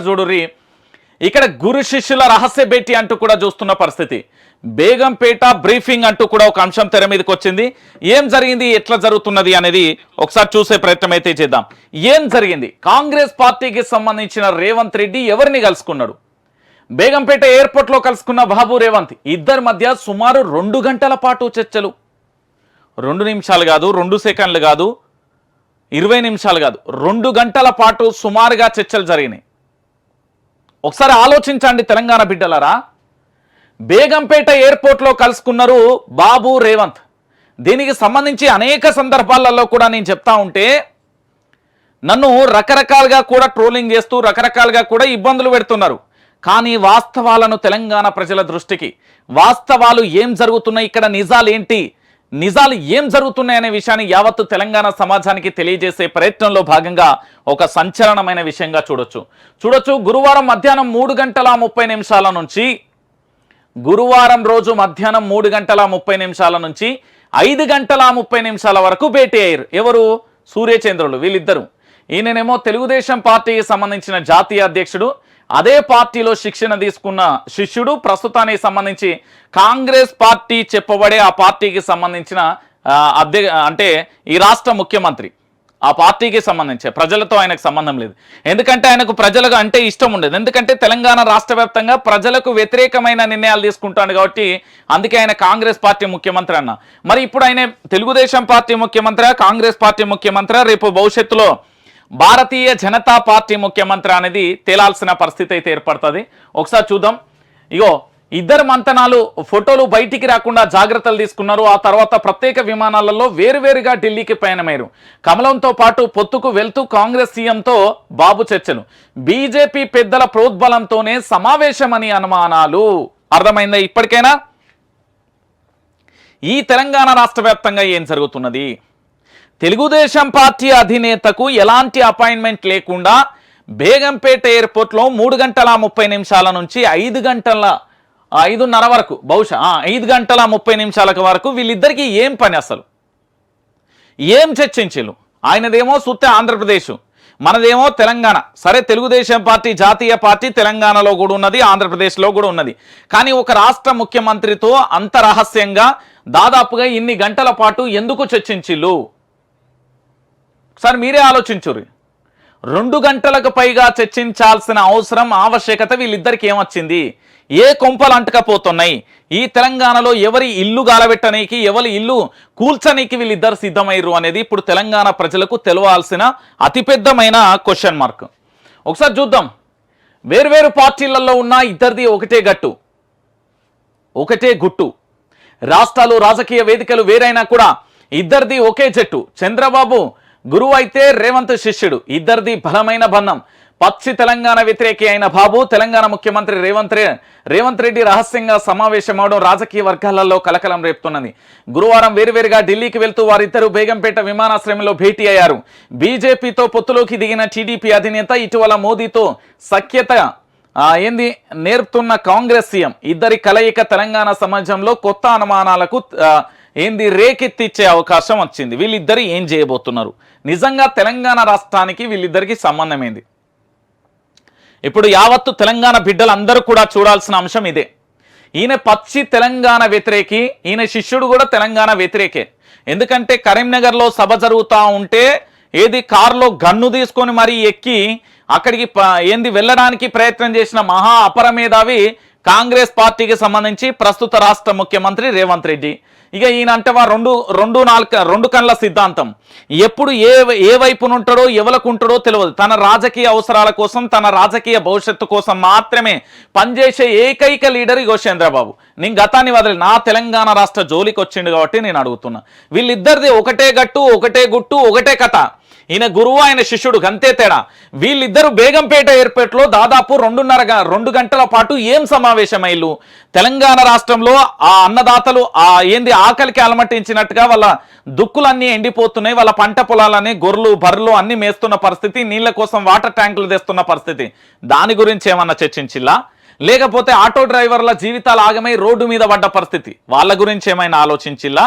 చూడుర్రి. ఇక్కడ గురు శిష్యుల రహస్య భేటీ అంటూ కూడా చూస్తున్న పరిస్థితి. బేగంపేట బ్రీఫింగ్ అంటూ కూడా ఒక అంశం తెర మీదకి వచ్చింది. ఏం జరిగింది ఎట్లా జరుగుతున్నది అనేది ఒకసారి చూసే ప్రయత్నం అయితే చేద్దాం. ఏం జరిగింది? కాంగ్రెస్ పార్టీకి సంబంధించిన రేవంత్ రెడ్డి ఎవరిని కలుసుకున్నాడు? బేగంపేట ఎయిర్పోర్ట్లో కలుసుకున్న బాబు రేవంత్ ఇద్దరి మధ్య సుమారు రెండు గంటల పాటు చర్చలు. రెండు నిమిషాలు కాదు రెండు సెకండ్లు కాదు ఇరవై నిమిషాలు కాదు రెండు గంటల పాటు సుమారుగా చర్చలు జరిగినాయి. ఒకసారి ఆలోచించండి తెలంగాణ బిడ్డలారా. బేగంపేట ఎయిర్పోర్ట్లో కలుసుకున్నారు బాబు రేవంత్. దీనికి సంబంధించి అనేక సందర్భాలలో కూడా నేను చెప్తా ఉంటే నన్ను రకరకాలుగా కూడా ట్రోలింగ్ చేస్తూ రకరకాలుగా కూడా ఇబ్బందులు పెడుతున్నారు. కానీ వాస్తవాలను తెలంగాణ ప్రజల దృష్టికి వాస్తవాలు ఏం జరుగుతున్నాయి ఇక్కడ నిజాలు ఏంటి నిజాలు ఏం జరుగుతున్నాయనే విషయాన్ని యావత్తు తెలంగాణ సమాజానికి తెలియజేసే ప్రయత్నంలో భాగంగా ఒక సంచలనమైన విషయంగా చూడొచ్చు. చూడొచ్చు గురువారం మధ్యాహ్నం మూడు గంటల ముప్పై నిమిషాల నుంచి గురువారం రోజు మధ్యాహ్నం మూడు గంటల ముప్పై నిమిషాల నుంచి ఐదు గంటల ముప్పై నిమిషాల వరకు భేటీ అయ్యారు. ఎవరు? సూర్యచంద్రులు వీళ్ళిద్దరు. ఈయననేమో తెలుగుదేశం పార్టీకి సంబంధించిన జాతీయ అధ్యక్షుడు అదే పార్టీలో శిక్షణ తీసుకున్న శిష్యుడు ప్రస్తుతానికి సంబంధించి కాంగ్రెస్ పార్టీ చెప్పబడే ఆ పార్టీకి సంబంధించిన ఆ, అధ్య అంటే ఈ రాష్ట్ర ముఖ్యమంత్రి ఆ పార్టీకి సంబంధించి ప్రజలతో ఆయనకు సంబంధం లేదు. ఎందుకంటే ఆయనకు ప్రజలకు అంటే ఇష్టం ఉండదు. ఎందుకంటే తెలంగాణ రాష్ట్ర వ్యాప్తంగా ప్రజలకు వ్యతిరేకమైన నిర్ణయాలు తీసుకుంటాడు కాబట్టి అందుకే ఆయన కాంగ్రెస్ పార్టీ ముఖ్యమంత్రి అన్న. మరి ఇప్పుడు ఆయన తెలుగుదేశం పార్టీ ముఖ్యమంత్రి కాంగ్రెస్ పార్టీ ముఖ్యమంత్రి రేపు భవిష్యత్తులో భారతీయ జనతా పార్టీ ముఖ్యమంత్రి అనేది తేలాల్సిన పరిస్థితి అయితే ఏర్పడుతుంది. ఒకసారి చూద్దాం. ఇగో ఇద్దరు మంతనాలు ఫోటోలు బయటికి రాకుండా జాగ్రత్తలు తీసుకున్నారు. ఆ తర్వాత ప్రత్యేక విమానాలలో వేరువేరుగా ఢిల్లీకి పయనమయ్యారు. కమలంతో పాటు పొత్తుకు వెళ్తూ కాంగ్రెస్ సీఎంతో బాబు చర్చలు. బీజేపీ పెద్దల ప్రోద్బలంతోనే సమావేశమని అనుమానాలు. అర్థమైందా ఇప్పటికైనా? ఈ తెలంగాణ రాష్ట్ర వ్యాప్తంగా ఏం జరుగుతున్నది? తెలుగుదేశం పార్టీ అధినేతకు ఎలాంటి అపాయింట్మెంట్ లేకుండా బేగంపేట ఎయిర్పోర్ట్లో మూడు గంటల ముప్పై నిమిషాల నుంచి ఐదు గంటల ఐదున్నర వరకు బహుశా ఐదు గంటల ముప్పై నిమిషాలకు వరకు వీళ్ళిద్దరికీ ఏం పని అసలు? ఏం చర్చించలు ఆయనదేమో సుత్తే ఆంధ్రప్రదేశ్ మనదేమో తెలంగాణ. సరే తెలుగుదేశం పార్టీ జాతీయ పార్టీ తెలంగాణలో కూడా ఉన్నది ఆంధ్రప్రదేశ్లో కూడా ఉన్నది. కానీ ఒక రాష్ట్ర ముఖ్యమంత్రితో అంత రహస్యంగా దాదాపుగా ఇన్ని గంటల పాటు ఎందుకు చర్చించిల్లు ఒకసారి మీరే ఆలోచించుర్రి. రెండు గంటలకు పైగా చర్చించాల్సిన అవసరం ఆవశ్యకత వీళ్ళిద్దరికి ఏమొచ్చింది? ఏ కొంపలు అంటకపోతున్నాయి? ఈ తెలంగాణలో ఎవరి ఇల్లు గాలబెట్టనీకి ఎవరి ఇల్లు కూల్చనీకి వీళ్ళిద్దరు సిద్ధమయ్యారు అనేది ఇప్పుడు తెలంగాణ ప్రజలకు తెలవాల్సిన అతిపెద్దమైన క్వశ్చన్ మార్క్ ఒకసారి చూద్దాం. వేర్వేరు పార్టీలలో ఉన్న ఇద్దరిది ఒకటే గట్టు ఒకటే గుట్టు. రాష్ట్రాలు రాజకీయ వేదికలు వేరైనా కూడా ఇద్దరిది ఒకే జట్టు. చంద్రబాబు గురువు అయితే రేవంత్ శిష్యుడు. ఇద్దరిది బలమైన బంధం. పచ్చి తెలంగాణ వ్యతిరేకి అయిన బాబు తెలంగాణ ముఖ్యమంత్రి రేవంత్ రేవంత్ రెడ్డి రహస్యంగా సమావేశమవడం రాజకీయ వర్గాలలో కలకలం రేపుతున్నది. గురువారం వేరువేరుగా ఢిల్లీకి వెళ్తూ వారిద్దరూ బేగంపేట విమానాశ్రయంలో భేటీ అయ్యారు. బీజేపీతో పొత్తులోకి దిగిన టీడీపీ అధినేత ఇటీవల మోదీతో సఖ్యత ఏంది? నేర్పుతున్న కాంగ్రెస్ సీఎం. ఇద్దరి కలయిక తెలంగాణ సమాజంలో కొత్త అనుమానాలకు ఏంది రేకెత్తిచ్చే అవకాశం వచ్చింది. వీళ్ళిద్దరు ఏం చేయబోతున్నారు? నిజంగా తెలంగాణ రాష్ట్రానికి వీళ్ళిద్దరికి సంబంధం ఏంది ఇప్పుడు యావత్తు తెలంగాణ బిడ్డలందరూ కూడా చూడాల్సిన అంశం ఇదే. ఈయన పచ్చి తెలంగాణ వ్యతిరేకి ఈయన శిష్యుడు కూడా తెలంగాణ వ్యతిరేకే. ఎందుకంటే కరీంనగర్లో సభ జరుగుతూ ఉంటే ఏది కారులో గన్ను తీసుకొని మరీ ఎక్కి అక్కడికి ప- ఏంది వెళ్ళడానికి ప్రయత్నం చేసిన మహా అపర మేధావి కాంగ్రెస్ పార్టీకి సంబంధించి ప్రస్తుత రాష్ట్ర ముఖ్యమంత్రి రేవంత్ రెడ్డి. ఇక ఈయన అంటే రెండు రెండు నాలుక రెండు కళ్ళ సిద్ధాంతం. ఎప్పుడు ఏ ఏ వైపున ఉంటాడో ఎవలకు ఉంటాడో తెలియదు తన రాజకీయ అవసరాల కోసం తన రాజకీయ భవిష్యత్తు కోసం మాత్రమే పనిచేసే ఏకైక లీడర్ ఇగో చంద్రబాబు నేను గతాన్ని వదిలి నా తెలంగాణ రాష్ట్ర జోలికి వచ్చిండు కాబట్టి నేను అడుగుతున్నా. వీళ్ళిద్దరిది ఒకటే గట్టు ఒకటే గుట్టు ఒకటే కథ. ఈయన గురువు ఆయన శిష్యుడు గంతే తేడా. వీళ్ళిద్దరు బేగంపేట ఎయిర్పోర్ట్లో దాదాపు రెండున్నర రెండు గంటల పాటు ఏం సమావేశమైలు తెలంగాణ రాష్ట్రంలో ఆ అన్నదాతలు ఆ ఏంది ఆకలికి అలమటించినట్టుగా వాళ్ళ దుక్కులన్నీ ఎండిపోతున్నాయి. వాళ్ళ పంట పొలాలన్నీ గొర్రెలు బర్రెలు అన్ని మేస్తున్న పరిస్థితి నీళ్ళ కోసం వాటర్ ట్యాంకులు తెస్తున్న పరిస్థితి. దాని గురించి ఏమన్నా చర్చించిల్లా? లేకపోతే ఆటో డ్రైవర్ల జీవితాలు ఆగమై రోడ్డు మీద పడ్డ పరిస్థితి. వాళ్ళ గురించి ఏమైనా ఆలోచించిల్లా?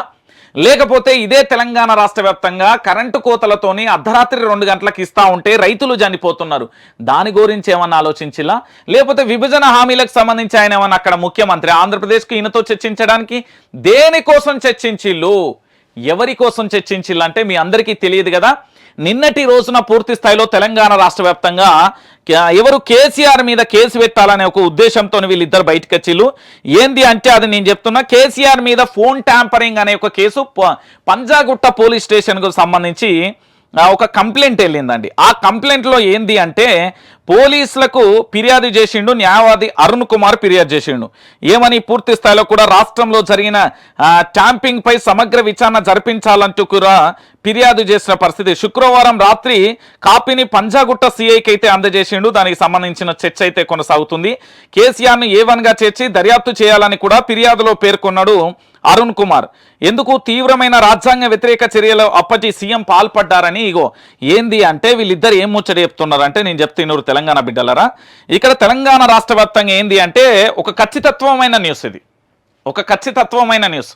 లేకపోతే ఇదే తెలంగాణ రాష్ట్ర వ్యాప్తంగా కరెంటు కోతలతోని అర్ధరాత్రి రెండు గంటలకు ఇస్తా ఉంటే రైతులు చనిపోతున్నారు దాని గురించి ఏమన్నా ఆలోచించిలా లేకపోతే విభజన హామీలకు సంబంధించి ఆయన ఏమన్నా అక్కడ ముఖ్యమంత్రి ఆంధ్రప్రదేశ్కి ఈయనతో చర్చించడానికి దేనికోసం చర్చించిల్లు? ఎవరి కోసం చర్చించిల్లు అంటే మీ అందరికీ తెలియదు కదా. నిన్నటి రోజున పూర్తి స్థాయిలో తెలంగాణ రాష్ట్ర వ్యాప్తంగా ఎవరు కేసీఆర్ మీద కేసు పెట్టాలనే ఒక ఉద్దేశంతో వీళ్ళిద్దరు బయటకు వచ్చిళ్ళు ఏంది అంటే అది నేను చెప్తున్నా కేసీఆర్ మీద ఫోన్ ట్యాంపరింగ్ అనే ఒక కేసు ప- పంజాగుట్ట పోలీస్ స్టేషన్కు సంబంధించి ఒక కంప్లైంట్ వెళ్ళిందండి. ఆ కంప్లైంట్లో ఏంది అంటే పోలీసులకు ఫిర్యాదు చేసిండు న్యాయవాది అరుణ్ కుమార్ ఫిర్యాదు చేసిండు. ఏమని పూర్తి స్థాయిలో కూడా రాష్ట్రంలో జరిగిన ట్యాంపింగ్పై ట్యాంపింగ్ పై సమగ్ర విచారణ జరిపించాలంటూ కూడా ఫిర్యాదు చేసిన పరిస్థితి. శుక్రవారం రాత్రి కాపీని పంజాగుట్ట సిఐకి అయితే అందజేసిండు. దానికి సంబంధించిన చర్చ అయితే కొనసాగుతుంది. కేసీఆర్ను ఏ వన్గా చేర్చి దర్యాప్తు చేయాలని కూడా ఫిర్యాదులో పేర్కొన్నాడు అరుణ్ కుమార్. ఎందుకు తీవ్రమైన రాజ్యాంగ వ్యతిరేక చర్యలు అప్పటి సీఎం పాల్పడ్డారని ఇగో ఏంది అంటే వీళ్ళిద్దరు ఏం ముచ్చట చెప్తున్నారు అంటే నేను చెప్తున్నారు తెలంగాణ బిడ్డలరా? ఇక్కడ తెలంగాణ రాష్ట్ర ఏంది అంటే ఒక ఖచ్చితత్వమైన న్యూస్ ఇది. ఒక ఖచ్చితత్వమైన న్యూస్.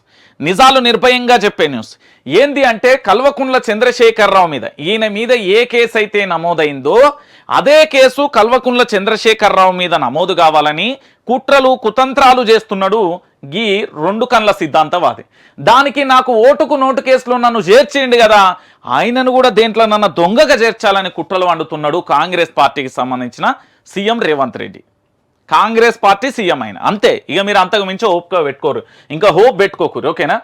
నిజాలు నిర్భయంగా చెప్పే న్యూస్. ఏంది అంటే కల్వకుండ్ల చంద్రశేఖరరావు మీద ఈయన మీద ఏ కేసు అయితే నమోదైందో అదే కేసు కల్వకుండ్ల చంద్రశేఖరరావు మీద నమోదు కావాలని కుట్రలు కుతంత్రాలు చేస్తున్నాడు గీ రెండు కండ్ల సిద్ధాంతవాది. దానికి నాకు ఓటుకు నోటు కేసులో నన్ను చేర్చేయండి కదా ఆయనను కూడా దేంట్లో నన్ను దొంగగా చేర్చాలని కుట్రలు వండుతున్నాడు కాంగ్రెస్ పార్టీకి సంబంధించిన CM Revanth Reddy. Congress party CM అయిన. అంతే ఇక మీరు అంతకు మించి హోప్గా పెట్టుకోరు. ఇంకా హోప్ పెట్టుకోకూరు ఓకేనా?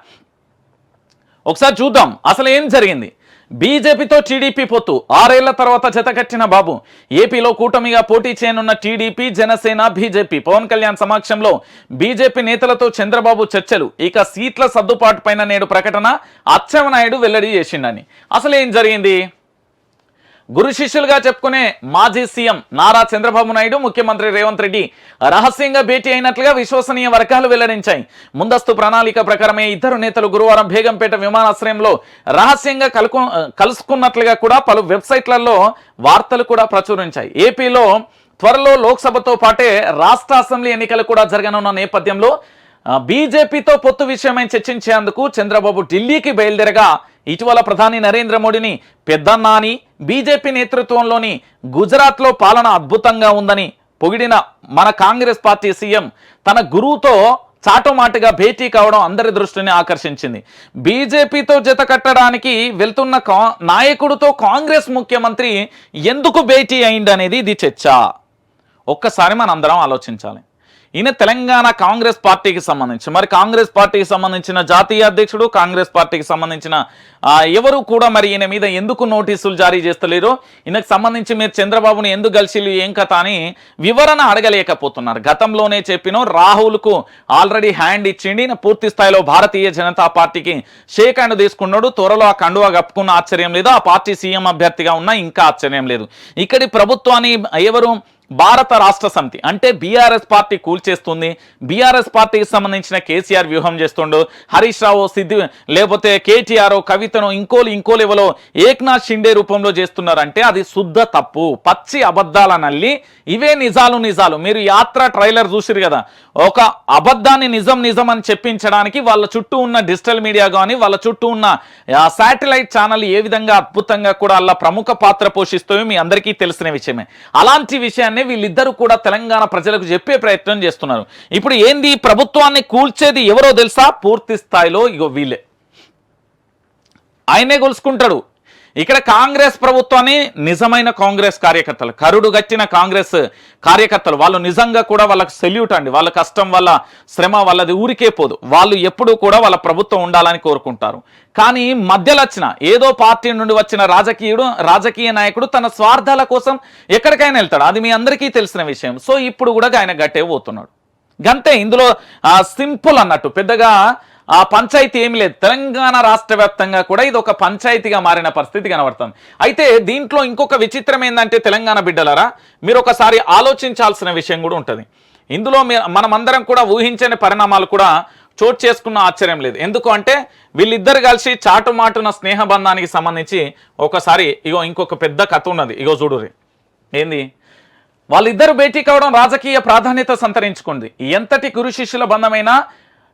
ఒకసారి చూద్దాం అసలు ఏం జరిగింది? బీజేపీతో టీడీపీ పొత్తు. ఆరేళ్ళ తర్వాత జతకట్టిన బాబు. ఏపీలో కూటమిగా పోటీ చేయనున్న టీడీపీ జనసేన బీజేపీ. పవన్ కళ్యాణ్ సమక్షంలో బీజేపీ నేతలతో చంద్రబాబు చర్చలు. ఇక సీట్ల సర్దుబాటు పైన నేడు ప్రకటన అచ్చెవనాయుడు వెల్లడి చేసిండని. అసలు ఏం జరిగింది? గురు శిష్యులుగా చెప్పుకునే మాజీ సీఎం నారా చంద్రబాబు నాయుడు ముఖ్యమంత్రి రేవంత్ రెడ్డి రహస్యంగా భేటీ అయినట్లుగా విశ్వసనీయ వర్గాలు వెల్లడించాయి. ముందస్తు ప్రణాళిక ప్రకారమే ఇద్దరు నేతలు గురువారం బేగంపేట విమానాశ్రయంలో రహస్యంగా కలుకు కలుసుకున్నట్లుగా కూడా పలు వెబ్సైట్లలో వార్తలు కూడా ప్రచురించాయి. ఏపీలో త్వరలో లోక్సభతో పాటే రాష్ట్ర అసెంబ్లీ ఎన్నికలు కూడా జరగనున్న నేపథ్యంలో బీజేపీతో పొత్తు విషయమై చర్చించేందుకు చంద్రబాబు ఢిల్లీకి బయలుదేరగా ఇటీవల ప్రధాని నరేంద్ర మోడీని పెద్దన్నాని బీజేపీ నేతృత్వంలోని గుజరాత్లో పాలన అద్భుతంగా ఉందని పొగిడిన మన కాంగ్రెస్ పార్టీ సీఎం తన గురువుతో చాటుమాటుగా భేటీ కావడం అందరి దృష్టిని ఆకర్షించింది. బీజేపీతో జత కట్టడానికి వెళ్తున్న కా నాయకుడితో కాంగ్రెస్ ముఖ్యమంత్రి ఎందుకు భేటీ అయిందనేది ఇది చర్చ. ఒక్కసారి మనందరం ఆలోచించాలి. ఈయన తెలంగాణ కాంగ్రెస్ పార్టీకి సంబంధించి మరి కాంగ్రెస్ పార్టీకి సంబంధించిన జాతీయ అధ్యక్షుడు కాంగ్రెస్ పార్టీకి సంబంధించిన ఎవరు కూడా మరి ఈయన మీద ఎందుకు నోటీసులు జారీ చేస్తలేరు ఈయనకు సంబంధించి మీరు చంద్రబాబును ఎందుకు కలిసిలు ఏం కథ అని వివరణ అడగలేకపోతున్నారు. గతంలోనే చెప్పిన రాహుల్కు ఆల్రెడీ హ్యాండ్ ఇచ్చిండి ఈయన పూర్తి స్థాయిలో భారతీయ జనతా పార్టీకి షేక్ హ్యాండ్ తీసుకున్నాడు. త్వరలో ఆ కండువా కప్పుకున్న ఆశ్చర్యం లేదు ఆ పార్టీ సీఎం అభ్యర్థిగా ఉన్నా ఇంకా ఆశ్చర్యం లేదు. ఇక్కడి ప్రభుత్వాన్ని ఎవరు భారత రాష్ట్ర సమితి అంటే బీఆర్ఎస్ పార్టీ కూల్చేస్తుంది. బీఆర్ఎస్ పార్టీకి సంబంధించిన కేసీఆర్ వ్యూహం చేస్తుండు. హరీష్ రావు సిద్ధి లేకపోతే కేటీఆర్ కవితను ఇంకోలు ఇంకో లెవెలో ఏక్నాథ్ షిండే రూపంలో చేస్తున్నారంటే అది శుద్ధ తప్పు. పచ్చి అబద్ధాల నల్లి ఇవే నిజాలు నిజాలు. మీరు యాత్ర ట్రైలర్ చూసిరు కదా ఒక అబద్ధాన్ని నిజం నిజం అని చెప్పించడానికి వాళ్ళ చుట్టూ ఉన్న డిజిటల్ మీడియా కానీ వాళ్ళ చుట్టూ ఉన్న శాటిలైట్ ఛానల్ ఏ విధంగా అద్భుతంగా కూడా అలా ప్రముఖ పాత్ర పోషిస్తాయో మీ అందరికీ తెలిసిన విషయమే. అలాంటి విషయాన్ని వీళ్ళిద్దరూ కూడా తెలంగాణ ప్రజలకు చెప్పే ప్రయత్నం చేస్తున్నారు. ఇప్పుడు ఏంది? ప్రభుత్వాన్ని కూల్చేది ఎవరో తెలుసా? పూర్తి స్థాయిలో ఇగో వీళ్ళే. ఆయనే కొలుసుకుంటాడు ఇక్కడ కాంగ్రెస్ ప్రభుత్వాన్ని నిజమైన కాంగ్రెస్ కార్యకర్తలు కరుడు గట్టిన కాంగ్రెస్ కార్యకర్తలు వాళ్ళు నిజంగా కూడా వాళ్ళకు సెల్యూట్ అండి. వాళ్ళ కష్టం వాళ్ళ శ్రమ వాళ్ళది ఊరికే పోదు. వాళ్ళు ఎప్పుడూ కూడా వాళ్ళ ప్రభుత్వం ఉండాలని కోరుకుంటారు. కానీ మధ్యలో వచ్చిన ఏదో పార్టీ నుండి వచ్చిన రాజకీయుడు రాజకీయ నాయకుడు తన స్వార్థాల కోసం ఎక్కడికైనా వెళ్తాడు. అది మీ అందరికీ తెలిసిన విషయం. సో ఇప్పుడు కూడా ఆయన గట్టే పోతున్నాడు. గంతే ఇందులో సింపుల్ అన్నట్టు పెద్దగా ఆ పంచాయతీ ఏమి లేదు. తెలంగాణ రాష్ట్ర వ్యాప్తంగా కూడా ఇది ఒక పంచాయతీగా మారిన పరిస్థితి కనబడుతుంది అయితే దీంట్లో ఇంకొక విచిత్రం ఏంటంటే తెలంగాణ బిడ్డలరా మీరు ఒకసారి ఆలోచించాల్సిన విషయం కూడా ఉంటుంది. ఇందులో మనమందరం కూడా ఊహించని పరిణామాలు కూడా చోటు చేసుకున్న ఆశ్చర్యం లేదు. ఎందుకు అంటే వీళ్ళిద్దరు కలిసి చాటుమాటున స్నేహబంధానికి సంబంధించి ఒకసారి ఇగో ఇంకొక పెద్ద కథ ఉన్నది. ఇగో చూడురి ఏంది? వాళ్ళిద్దరు భేటీ కావడం రాజకీయ ప్రాధాన్యత సంతరించుకుంది. ఎంతటి గురు శిష్యుల బంధమైనా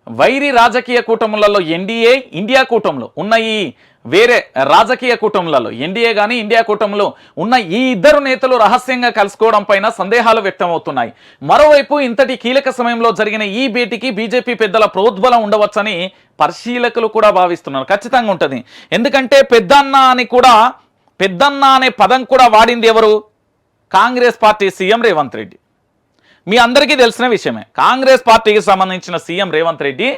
వైరి రాజకీయ కూటములలో ఎన్డీఏ ఇండియా కూటములు ఉన్న ఈ వేరే రాజకీయ కూటములలో ఎన్డీఏ కానీ ఇండియా కూటమిలో ఉన్న ఈ ఇద్దరు నేతలు రహస్యంగా కలుసుకోవడం పైన సందేహాలు వ్యక్తమవుతున్నాయి. మరోవైపు ఇంతటి కీలక సమయంలో జరిగిన ఈ భేటీకి బీజేపీ పెద్దల ప్రోద్బలం ఉండవచ్చని పరిశీలకులు కూడా భావిస్తున్నారు. ఖచ్చితంగా ఉంటుంది. ఎందుకంటే పెద్దన్న అని కూడా పెద్దన్న అనే పదం కూడా వాడింది ఎవరు? Congress party CM Revanth Reddy. మీ అందరికీ తెలిసిన విషయమే. కాంగ్రెస్ పార్టీకి సంబంధించిన సీఎం రేవంత్ రెడ్డి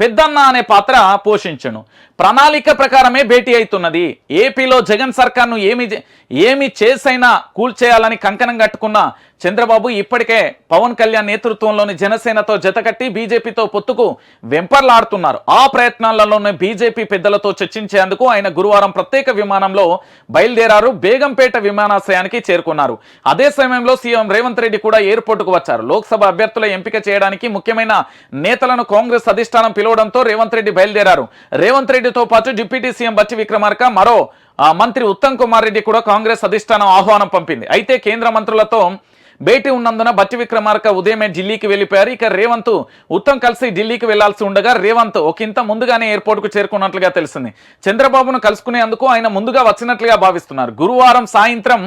పెద్దన్న అనే పాత్ర పోషించను. ప్రణాళిక ప్రకారమే భేటీ అవుతున్నది ఏపీలో జగన్ సర్కార్ను ఏమి ఏమి చేసైనా కూల్చేయాలని కంకణం కట్టుకున్న చంద్రబాబు ఇప్పటికే పవన్ కళ్యాణ్ నేతృత్వంలోని జనసేనతో జతకట్టి బీజేపీతో పొత్తుకు వెంపర్లాడుతున్నారు. ఆ ప్రయత్నాలలోనే బీజేపీ పెద్దలతో చర్చించేందుకు ఆయన గురువారం ప్రత్యేక విమానంలో బయలుదేరారు. బేగంపేట విమానాశ్రయానికి చేరుకున్నారు. అదే సమయంలో సీఎం రేవంత్ రెడ్డి కూడా ఎయిర్పోర్టుకు వచ్చారు. లోక్సభ అభ్యర్థుల ఎంపిక చేయడానికి ముఖ్యమైన నేతలను కాంగ్రెస్ అధిష్టానం పిలవడంతో రేవంత్ రెడ్డి బయలుదేరారు. రేవంత్ రెడ్డితో పాటు డిప్యూటీ సీఎం బట్టి విక్రమార్క మరో మంత్రి ఉత్తమ్ కుమార్ రెడ్డి కూడా కాంగ్రెస్ అధిష్టానం ఆహ్వానం పంపింది. అయితే కేంద్ర మంత్రులతో భేటీ ఉన్నందున బట్టి విక్రమార్క ఉదయమే ఢిల్లీకి వెళ్ళిపోయారు. ఇక రేవంత్ ఉత్తమ్ కలిసి ఢిల్లీకి వెళ్ళాల్సి ఉండగా రేవంత్ ఒకంత ముందుగానే ఎయిర్పోర్ట్కు చేరుకున్నట్లుగా తెలిసింది చంద్రబాబును కలుసుకునేందుకు ఆయన ముందుగా వచ్చినట్లుగా భావిస్తున్నారు. గురువారం సాయంత్రం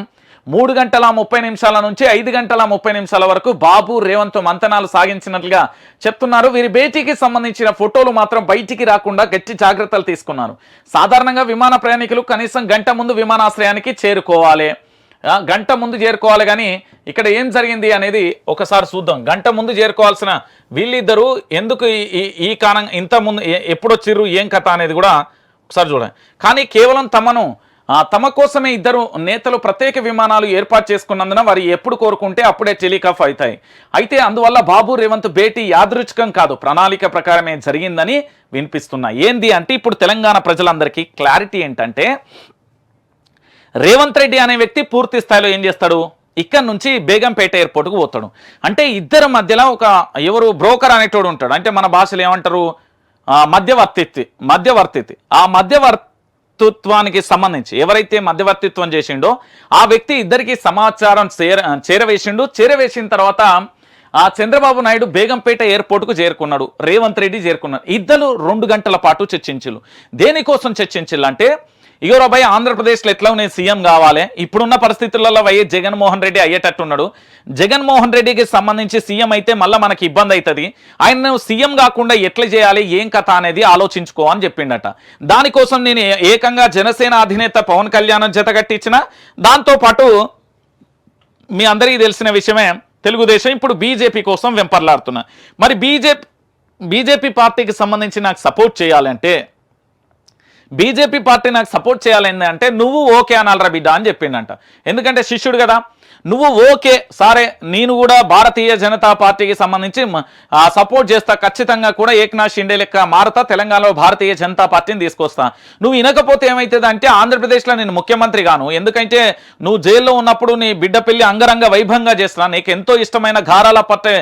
మూడు గంటల ముప్పై నిమిషాల నుంచి ఐదు గంటల ముప్పై నిమిషాల వరకు బాబు రేవంత్ మంతనాలు సాగించినట్లుగా చెప్తున్నారు. వీరి భేటీకి సంబంధించిన ఫోటోలు మాత్రం బయటికి రాకుండా గట్టి జాగ్రత్తలు తీసుకున్నారు. సాధారణంగా విమాన ప్రయాణికులు కనీసం గంట ముందు విమానాశ్రయానికి చేరుకోవాలి. గంట ముందు చేరుకోవాలి కానీ ఇక్కడ ఏం జరిగింది అనేది ఒకసారి చూద్దాం. గంట ముందు చేరుకోవాల్సిన వీళ్ళిద్దరూ ఎందుకు ఈ- ఈ కారణం ఇంత ముందు ఎప్పుడొచ్చిర్రు ఏం కథ అనేది కూడా ఒకసారి చూడండి. కానీ కేవలం తమను తమ కోసమే ఇద్దరు నేతలు ప్రత్యేక విమానాలు ఏర్పాటు చేసుకున్నందున వారు ఎప్పుడు కోరుకుంటే అప్పుడే టెలికాఫ్ అవుతాయి. అయితే అందువల్ల బాబు రేవంత్ భేటీ యాదృచ్ఛికం కాదు. ప్రణాళిక ప్రకారమే జరిగిందని వినిపిస్తున్నాయి ఏంది అంటే ఇప్పుడు తెలంగాణ ప్రజలందరికీ క్లారిటీ ఏంటంటే రేవంత్ రెడ్డి అనే వ్యక్తి పూర్తి స్థాయిలో ఏం చేస్తాడు? ఇక్కడ నుంచి బేగంపేట ఎయిర్పోర్ట్కు పోతాడు. అంటే ఇద్దరు మధ్యలో ఒక ఎవరు బ్రోకర్ అనేటోడు ఉంటాడు. అంటే మన భాషలో ఏమంటారు? మధ్యవర్తిత్వి మధ్యవర్తిత్వి. ఆ మధ్యవర్తిత్వానికి సంబంధించి ఎవరైతే మధ్యవర్తిత్వం చేసిండో ఆ వ్యక్తి ఇద్దరికి సమాచారం చేర చేరవేసిండు. చేరవేసిన తర్వాత ఆ చంద్రబాబు నాయుడు బేగంపేట ఎయిర్పోర్ట్కు చేరుకున్నాడు. రేవంత్ రెడ్డి చేరుకున్నాడు. ఇద్దరు రెండు గంటల పాటు చర్చించులు దేనికోసం చర్చించాలంటే అంటే ఇగో భయ్ ఆంధ్రప్రదేశ్లో ఎట్లా నేను సీఎం కావాలి. ఇప్పుడున్న పరిస్థితులలో వైఎస్ జగన్మోహన్ రెడ్డి అయ్యేటట్టున్నాడు. జగన్మోహన్ రెడ్డికి సంబంధించి సీఎం అయితే మళ్ళీ మనకి ఇబ్బంది అవుతుంది ఆయన సీఎం కాకుండా ఎట్లా చేయాలి ఏం కథ అనేది ఆలోచించుకో అని చెప్పిండట. దానికోసం నేను ఏకంగా జనసేన అధినేత పవన్ కళ్యాణ్ జతగట్టించిన దాంతోపాటు మీ అందరికీ తెలిసిన విషయమే తెలుగుదేశం ఇప్పుడు బీజేపీ కోసం వెంపర్లాడుతున్నా. మరి బీజేపీ బీజేపీ పార్టీకి సంబంధించి నాకు సపోర్ట్ చేయాలంటే బీజేపీ పార్టీ నాకు సపోర్ట్ చేయాలి అంటే నువ్వు ఓకే అనాలరా బిడ్డ అని చెప్పిండంట. ఎందుకంటే శిష్యుడు కదా నువ్వు ఓకే సరే నేను కూడా భారతీయ జనతా పార్టీకి సంబంధించి సపోర్ట్ చేస్తా ఖచ్చితంగా కూడా ఏక్నాథ్ షిండే లెక్క మారుతా తెలంగాణలో భారతీయ జనతా పార్టీని తీసుకొస్తా. నువ్వు వినకపోతే ఏమవుతుంది అంటే ఆంధ్రప్రదేశ్లో నేను ముఖ్యమంత్రి గాను ఎందుకంటే నువ్వు జైల్లో ఉన్నప్పుడు నీ బిడ్డ పెళ్ళి అంగరంగ వైభవంగా చేస్తున్నా నీకు ఎంతో ఇష్టమైన గారాల పట్టే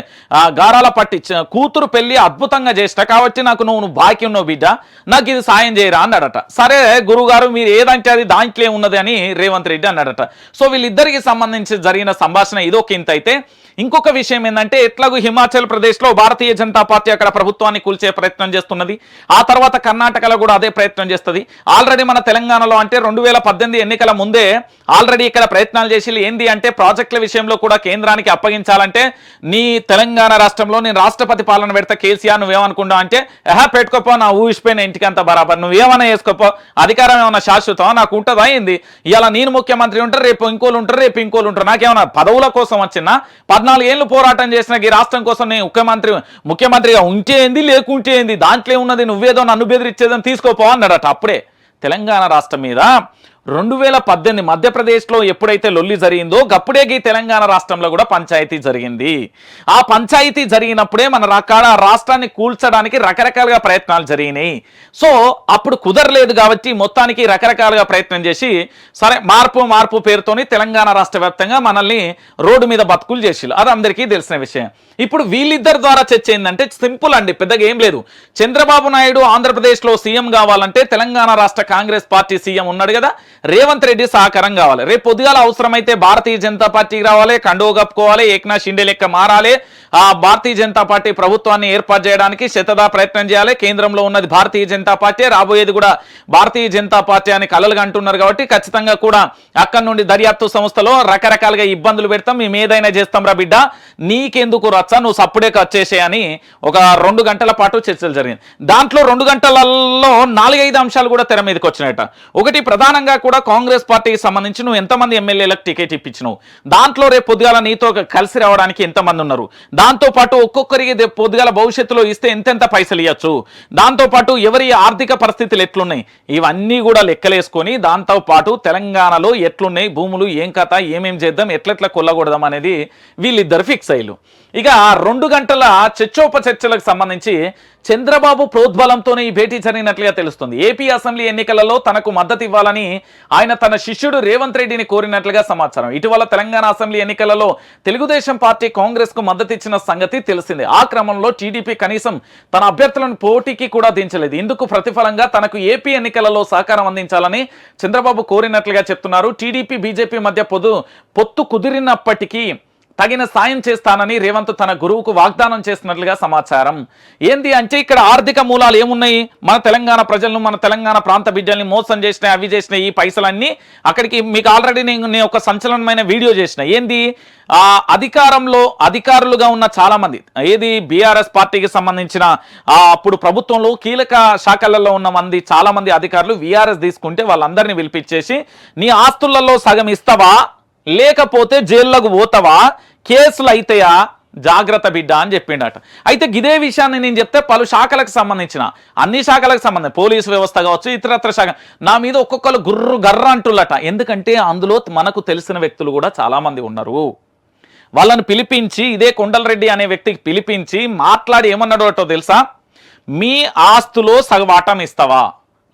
గారాల పట్టి కూతురు పెళ్ళి అద్భుతంగా చేస్తా. కాబట్టి నాకు నువ్వు నువ్వు బాకీ ఉన్నావు బిడ్డ. నాకు ఇది సాయం చేయరా అన్నాడట. సరే గురుగారు మీరు ఏదంటే అది దాంట్లో ఉన్నది అని రేవంత్ రెడ్డి అన్నాడట. సో వీళ్ళిద్దరికి సంబంధించి జరిగిన సంభాషణ ఇదో కింత అయితే ఇంకొక విషయం ఏంటంటే ఎట్లాగూ హిమాచల్ ప్రదేశ్లో భారతీయ జనతా పార్టీ అక్కడ ప్రభుత్వాన్ని కూల్చే ప్రయత్నం చేస్తున్నది. ఆ తర్వాత కర్ణాటకలో కూడా అదే ప్రయత్నం చేస్తుంది. ఆల్రెడీ మన తెలంగాణలో అంటే రెండు వేల పద్దెనిమిది ఎన్నికల ముందే ఆల్రెడీ ఇక్కడ ప్రయత్నాలు చేసి ఏంది అంటే ప్రాజెక్టుల విషయంలో కూడా కేంద్రానికి అప్పగించాలంటే నీ తెలంగాణ రాష్ట్రంలో నేను రాష్ట్రపతి పాలన పెడతా కేసీఆర్ నువ్వేమనుకున్నావు అంటే ఎహా పెట్టుకోపో నా ఊహిసిపోయిన ఇంటికి అంత బరాబర్. నువ్వేమైనా వేసుకోపో అధికారం ఏమైనా శాశ్వతం నాకు ఉంటుందా ఏంది? ఇలా నేను ముఖ్యమంత్రి ఉంటారు రేపు ఇంకోలు ఉంటారు రేపు ఇంకోలు ఉంటారు. నాకేమన్నా పదవుల కోసం వచ్చినా పద్నాలుగు ఏళ్ళు పోరాటం చేసిన ఈ రాష్ట్రం కోసం నేను ముఖ్యమంత్రి ముఖ్యమంత్రిగా ఉంటే ఏంది లేకుంటే ఏంది దాంట్లో ఉన్నది నువ్వేదో నన్ను బెదిరిచ్చేదని తీసుకోపో అన్నాడట. అప్పుడే తెలంగాణ రాష్ట్రం మీద రెండు వేల పద్దెనిమిది మధ్యప్రదేశ్లో ఎప్పుడైతే లొల్లి జరిగిందో గప్పుడేగి తెలంగాణ రాష్ట్రంలో కూడా పంచాయతీ జరిగింది. ఆ పంచాయతీ జరిగినప్పుడే మన రకాల రాష్ట్రాన్ని కూల్చడానికి రకరకాలుగా ప్రయత్నాలు జరిగినాయి. సో అప్పుడు కుదరలేదు కాబట్టి మొత్తానికి రకరకాలుగా ప్రయత్నం చేసి సరే మార్పు మార్పు పేరుతోని తెలంగాణ రాష్ట్ర వ్యాప్తంగా మనల్ని రోడ్డు మీద బతుకులు చేసిల్లు అది అందరికీ తెలిసిన విషయం. ఇప్పుడు వీళ్ళిద్దరి ద్వారా చర్చ ఏంటంటే సింపుల్ అండి పెద్దగా ఏం లేదు. చంద్రబాబు నాయుడు ఆంధ్రప్రదేశ్లో సీఎం కావాలంటే తెలంగాణ రాష్ట్ర కాంగ్రెస్ పార్టీ సీఎం ఉన్నాడు కదా రేవంత్ రెడ్డి సహకారం కావాలి. రేపు పొద్దుగాల అవసరమైతే భారతీయ జనతా పార్టీకి రావాలి కండువ కప్పుకోవాలి ఏక్నాథ్ షిండే లెక్క మారాలి. ఆ భారతీయ జనతా పార్టీ ప్రభుత్వాన్ని ఏర్పాటు చేయడానికి శతదా ప్రయత్నం చేయాలి. కేంద్రంలో ఉన్నది భారతీయ జనతా పార్టీ రాబోయేది కూడా భారతీయ జనతా పార్టీ అని కలలుగా అంటున్నారు కాబట్టి ఖచ్చితంగా కూడా అక్కడి నుండి దర్యాప్తు సంస్థలో రకరకాలుగా ఇబ్బందులు పెడతాం. మేము ఏదైనా చేస్తాం రా బిడ్డ. నీకెందుకు రచ్చ? నువ్వు సప్పుడే వచ్చేసే అని ఒక రెండు గంటల పాటు చర్చలు జరిగింది. దాంట్లో రెండు గంటలలో నాలుగైదు అంశాలు కూడా తెర మీదకి వచ్చినాయట. ఒకటి ప్రధానంగా కూడా కాంగ్రెస్ పార్టీకి సంబంధించి నువ్వు ఎంతమంది ఎమ్మెల్యేలకు టికెట్ ఇప్పించినావు? దాంట్లో రేపు పొద్దుగాల నీతో కలిసి రావడానికి ఎంతమంది ఉన్నారు? దాంతోపాటు ఒక్కొక్కరికి రేపు పొద్దుగాల భవిష్యత్తులో ఇస్తే ఎంతెంత పైసలు ఇవ్వచ్చు దాంతోపాటు ఎవరి ఆర్థిక పరిస్థితులు ఎట్లున్నాయి? ఇవన్నీ కూడా లెక్కలేసుకొని దాంతోపాటు తెలంగాణలో ఎట్లున్నాయి? భూములు ఏం కథ ఏమేం చేద్దాం? ఎట్లెట్లా కొల్లకూడదాం అనేది వీళ్ళిద్దరు ఫిక్స్ అయ్యారు. ఇక రెండు గంటల చర్చోప చర్చలకు సంబంధించి చంద్రబాబు ప్రోద్బలంతోనే ఈ భేటీ జరిగినట్లుగా తెలుస్తుంది. ఏపీ అసెంబ్లీ ఎన్నికలలో తనకు మద్దతు ఇవ్వాలని ఆయన తన శిష్యుడు రేవంత్ రెడ్డిని కోరినట్లుగా సమాచారం. ఇటీవల తెలంగాణ అసెంబ్లీ ఎన్నికలలో తెలుగుదేశం పార్టీ కాంగ్రెస్కు మద్దతు ఇచ్చిన సంగతి తెలిసిందే. ఆ క్రమంలో టీడీపీ కనీసం తన అభ్యర్థులను పోటీకి కూడా దించలేదు. ఇందుకు ప్రతిఫలంగా తనకు ఏపీ ఎన్నికలలో సహకారం అందించాలని చంద్రబాబు కోరినట్లుగా చెప్తున్నారు. టీడీపీ బీజేపీ మధ్య పొదు పొత్తు కుదిరినప్పటికీ తగిన సాయం చేస్తానని రేవంత్ తన గురువుకు వాగ్దానం చేస్తున్నట్లుగా సమాచారం. ఏంది అంటే ఇక్కడ ఆర్థిక మూలాలు ఏమున్నాయి? మన తెలంగాణ ప్రజలను మన తెలంగాణ ప్రాంత బిడ్డల్ని మోసం చేసిన అవి చేసిన ఈ పైసలన్నీ అక్కడికి మీకు ఆల్రెడీ నేను నేను ఒక సంచలనమైన వీడియో చేసిన. ఏంది? ఆ అధికారంలో అధికారులుగా ఉన్న చాలామంది ఏది బీఆర్ఎస్ పార్టీకి సంబంధించిన ఆ అప్పుడు ప్రభుత్వంలో కీలక శాఖలలో ఉన్న మంది చాలా మంది అధికారులు వీఆర్ఎస్ తీసుకుంటే వాళ్ళందరినీ పిలిపించేసి నీ ఆస్తులలో సగం ఇస్తావా? లేకపోతే జైల్లోకి పోతావా? కేసులు అవుతాయా జాగ్రత్త బిడ్డ అని చెప్పిండట. అయితే ఇదే విషయాన్ని నేను చెప్తే పలు శాఖలకు సంబంధించిన అన్ని శాఖలకు సంబంధించి పోలీసు వ్యవస్థ కావచ్చు ఇతరత్ర శాఖ నా మీద ఒక్కొక్కరు గుర్రు గర్ర అంటుల్లట. ఎందుకంటే అందులో మనకు తెలిసిన వ్యక్తులు కూడా చాలామంది ఉన్నారు. వాళ్ళని పిలిపించి ఇదే కొండలరెడ్డి అనే వ్యక్తికి పిలిపించి మాట్లాడి ఏమన్నాడో తెలుసా? మీ ఆస్తులో సగవాటం ఇస్తావా?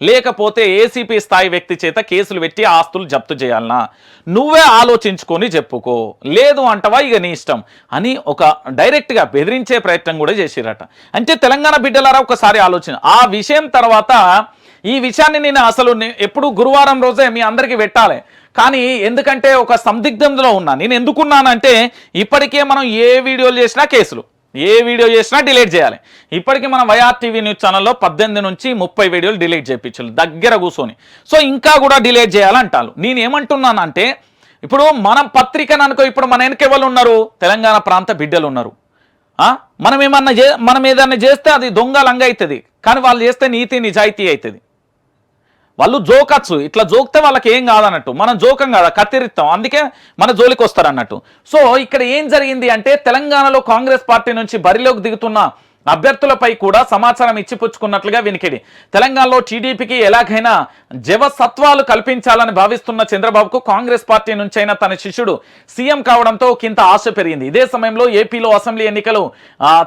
లేకపోతే ఏసీపీ స్థాయి వ్యక్తి చేత కేసులు పెట్టి ఆస్తులు జప్తు చేయాలనా? నువ్వే ఆలోచించుకొని చెప్పుకో. లేదు అంటవా ఇక నీ ఇష్టం అని ఒక డైరెక్ట్గా బెదిరించే ప్రయత్నం కూడా చేసిరట. అంటే తెలంగాణ బిడ్డలారా ఒకసారి ఆలోచన. ఆ విషయం తర్వాత ఈ విషయాన్ని నేను అసలు ఎప్పుడు గురువారం రోజే మీ అందరికీ పెట్టాలి కానీ ఎందుకంటే ఒక సందిగ్ధంలో ఉన్నా. నేను ఎందుకున్నానంటే ఇప్పటికే మనం ఏ వీడియోలు చేసినా కేసులు. ఏ వీడియో చేసినా డిలీట్ చేయాలి. ఇప్పటికీ మనం వైఆర్ టీవీ న్యూస్ ఛానల్లో పద్దెనిమిది నుంచి ముప్పై వీడియోలు డిలీట్ చేయించాలి దగ్గర కూర్చొని. సో ఇంకా కూడా డిలీట్ చేయాలంటారు. నేను ఏమంటున్నానంటే ఇప్పుడు మనం పత్రికను అనుకో ఇప్పుడు మన వెనక ఎవరు ఉన్నారు? తెలంగాణ ప్రాంత బిడ్డలు ఉన్నారు. మనం ఏమన్నా చే మనం ఏదన్నా చేస్తే అది దొంగ లంగ అవుతుంది కానీ వాళ్ళు చేస్తే నీతి నిజాయితీ అవుతుంది వాళ్ళు జోకచ్చు. ఇట్లా జోకితే వాళ్ళకి ఏం కాదన్నట్టు. మనం జోకం కాదా? కత్తిరిస్తాం అందుకే మన జోలికి వస్తారన్నట్టు సో ఇక్కడ ఏం జరిగింది అంటే తెలంగాణలో కాంగ్రెస్ పార్టీ నుంచి బరిలోకి దిగుతున్న అభ్యర్థులపై కూడా సమాచారం ఇచ్చిపుచ్చుకున్నట్లుగా వినికిడి. తెలంగాణలో టీడీపీకి ఎలాగైనా జవసత్వాలు కల్పించాలని భావిస్తున్న చంద్రబాబుకు కాంగ్రెస్ పార్టీ నుంచైనా తన శిష్యుడు సీఎం కావడంతో కింత ఆశ పెరిగింది. ఇదే సమయంలో ఏపీలో అసెంబ్లీ ఎన్నికలు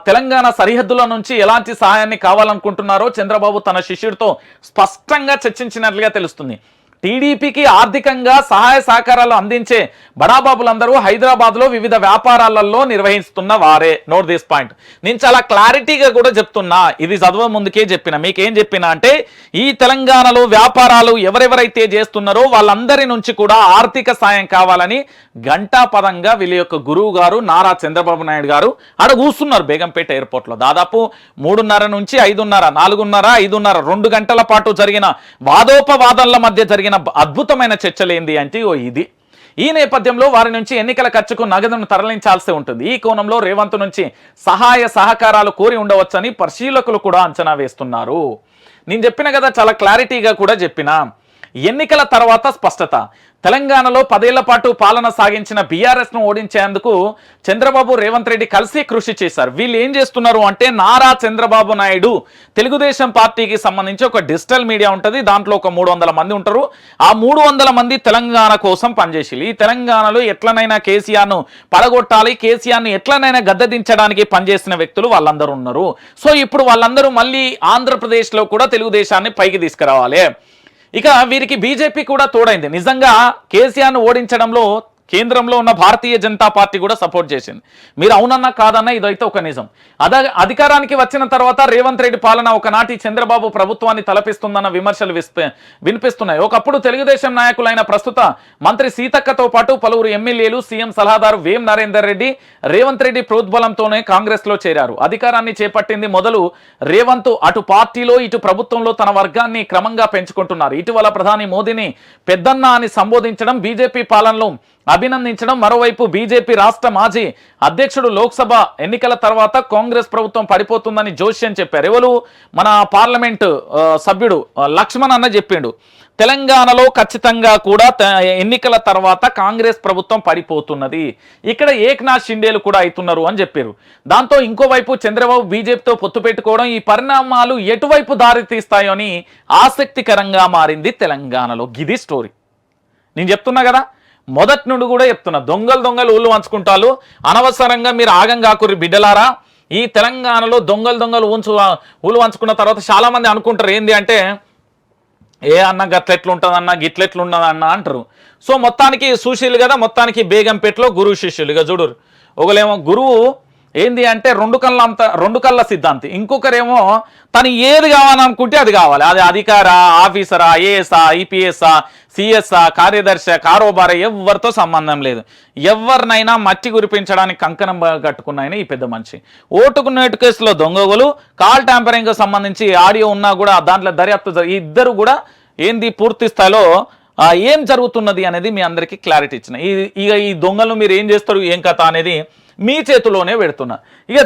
తెలంగాణ సరిహద్దుల నుంచి ఎలాంటి సహాయాన్ని కావాలనుకుంటున్నారో చంద్రబాబు తన శిష్యుడితో స్పష్టంగా చర్చించినట్లుగా తెలుస్తుంది. టీడీపీకి ఆర్థికంగా సహాయ సహకారాలు అందించే బడాబాబులందరూ హైదరాబాద్లో వివిధ వ్యాపారాలలో నిర్వహిస్తున్న వారే. నోట్ దిస్ పాయింట్ నేను చాలా క్లారిటీగా కూడా చెప్తున్నా. ఇది చదవ ముందుకే చెప్పిన. మీకేం చెప్పిన అంటే ఈ తెలంగాణలో వ్యాపారాలు ఎవరెవరైతే చేస్తున్నారో వాళ్ళందరి నుంచి కూడా ఆర్థిక సాయం కావాలని గంటాపదంగా వీళ్ళ యొక్క గురువు గారు నారా చంద్రబాబు నాయుడు గారు ఆడ కూస్తున్నారు బేగంపేట ఎయిర్పోర్ట్లో దాదాపు మూడున్నర నుంచి ఐదున్నర నాలుగున్నర ఐదున్నర రెండు గంటల పాటు జరిగిన వాదోపవాదనల మధ్య జరిగిన అద్భుతమైన చర్చలేంది అంటే ఓ ఇది. ఈ నేపథ్యంలో వారి నుంచి ఎన్నికల ఖర్చుకు నగదును తరలించాల్సి ఉంటుంది. ఈ కోణంలో రేవంత్ నుంచి సహాయ సహకారాలు కోరి ఉండవచ్చని పరిశీలకులు కూడా అంచనా వేస్తున్నారు. నేను చెప్పిన కదా చాలా క్లారిటీగా కూడా చెప్పిన. ఎన్నికల తర్వాత స్పష్టత. తెలంగాణలో పదేళ్ళ పాటు పాలన సాగించిన బీఆర్ఎస్ను ఓడించేందుకు చంద్రబాబు రేవంత్ రెడ్డి కలిసి కృషి చేశారు. వీళ్ళు ఏం చేస్తున్నారు అంటే నారా చంద్రబాబు నాయుడు తెలుగుదేశం పార్టీకి సంబంధించి ఒక డిజిటల్ మీడియా ఉంటుంది. దాంట్లో ఒక మూడు వందల మంది ఉంటారు. ఆ మూడు వందల మంది తెలంగాణ కోసం పనిచేసి ఈ తెలంగాణలో ఎట్లనైనా కేసీఆర్ను పడగొట్టాలి. కేసీఆర్ను ఎట్లనైనా గద్దదించడానికి పనిచేసిన వ్యక్తులు వాళ్ళందరూ ఉన్నారు. సో ఇప్పుడు వాళ్ళందరూ మళ్ళీ ఆంధ్రప్రదేశ్లో కూడా తెలుగుదేశాన్ని పైకి తీసుకురావాలి. ఇక వీరికి బీజేపీ కూడా తోడైంది. నిజంగా కేసీఆర్ను ఓడించడంలో కేంద్రంలో ఉన్న భారతీయ జనతా పార్టీ కూడా సపోర్ట్ చేసింది. మీరు అవునన్నా కాదన్నా ఇదైతే ఒక నిజం. అద అధికారానికి వచ్చిన తర్వాత రేవంత్ రెడ్డి పాలన ఒకనాటి చంద్రబాబు ప్రభుత్వాన్ని తలపిస్తుందన్న విమర్శలు వినిపిస్తున్నాయి. ఒకప్పుడు తెలుగుదేశం నాయకులైన ప్రస్తుత మంత్రి సీతక్కతో పాటు పలువురు ఎమ్మెల్యేలు సీఎం సలహాదారు వేం నరేందర్ రెడ్డి రేవంత్ రెడ్డి ప్రోద్బలంతోనే కాంగ్రెస్లో చేరారు. అధికారాన్ని చేపట్టింది మొదలు రేవంత్ అటు పార్టీలో ఇటు ప్రభుత్వంలో తన వర్గాన్ని క్రమంగా పెంచుకుంటున్నారు. ఇటీవల ప్రధాని మోదీని పెద్దన్న అని సంబోధించడం బీజేపీ పాలనలో అభినందించడం. మరోవైపు బీజేపీ రాష్ట్ర మాజీ అధ్యక్షుడు లోక్సభ ఎన్నికల తర్వాత కాంగ్రెస్ ప్రభుత్వం పడిపోతుందని జోష్యం చెప్పారు. ఎవరు? మన పార్లమెంటు సభ్యుడు లక్ష్మణ్ అన్న చెప్పిండు. తెలంగాణలో ఖచ్చితంగా కూడా ఎన్నికల తర్వాత కాంగ్రెస్ ప్రభుత్వం పడిపోతున్నది. ఇక్కడ ఏక్నాథ్ షిండేలు కూడా అవుతున్నారు అని చెప్పారు. దాంతో ఇంకోవైపు చంద్రబాబు బీజేపీతో పొత్తు పెట్టుకోవడం ఈ పరిణామాలు ఎటువైపు దారి తీస్తాయో అని ఆసక్తికరంగా మారింది తెలంగాణలో. గిది స్టోరీ నేను చెప్తున్నా కదా మొదటి నుండి కూడా చెప్తున్నా దొంగలు దొంగలు ఊళ్ళు వంచుకుంటారు అనవసరంగా మీరు ఆగం కాకుర్రి బిడ్డలారా. ఈ తెలంగాణలో దొంగలు దొంగలు ఉంచు ఊళ్ళు వంచుకున్న తర్వాత చాలామంది అనుకుంటారు ఏంది అంటే ఏ అన్న గట్లెట్లుంటుంది అన్న అంటారు. సో మొత్తానికి సుశీలు కదా మొత్తానికి బేగంపేటలో గురువు శిష్యులు. ఇక చూడరు ఒకలేమో గురువు ఏంది అంటే రెండు కళ్ళ అంత రెండు కళ్ళ సిద్ధాంతి. ఇంకొకరేమో తను ఏది కావాలనుకుంటే అది కావాలి. అది అధికార ఆఫీసరా ఐఏఎస్ఆ ఐపీఎస్ఆ సిఎస్ఆ కార్యదర్శి కారోబార ఎవరితో సంబంధం లేదు. ఎవరినైనా మట్టి గురిపించడానికి కంకణం కట్టుకున్నాయని ఈ పెద్ద మనిషి. ఓటుకు నేటు కేసులో దొంగగులు కాల్ ట్యాంపరింగ్ సంబంధించి ఆడియో ఉన్నా కూడా దాంట్లో దర్యాప్తు ఈ ఇద్దరు కూడా ఏంది పూర్తి స్థాయిలో ఏం జరుగుతున్నది అనేది మీ అందరికీ క్లారిటీ ఇచ్చిన. ఈ ఇక ఈ దొంగలు మీరు ఏం చేస్తారు ఏం కథ అనేది మీ చేతిలోనే పెడుతున్నా. ఇక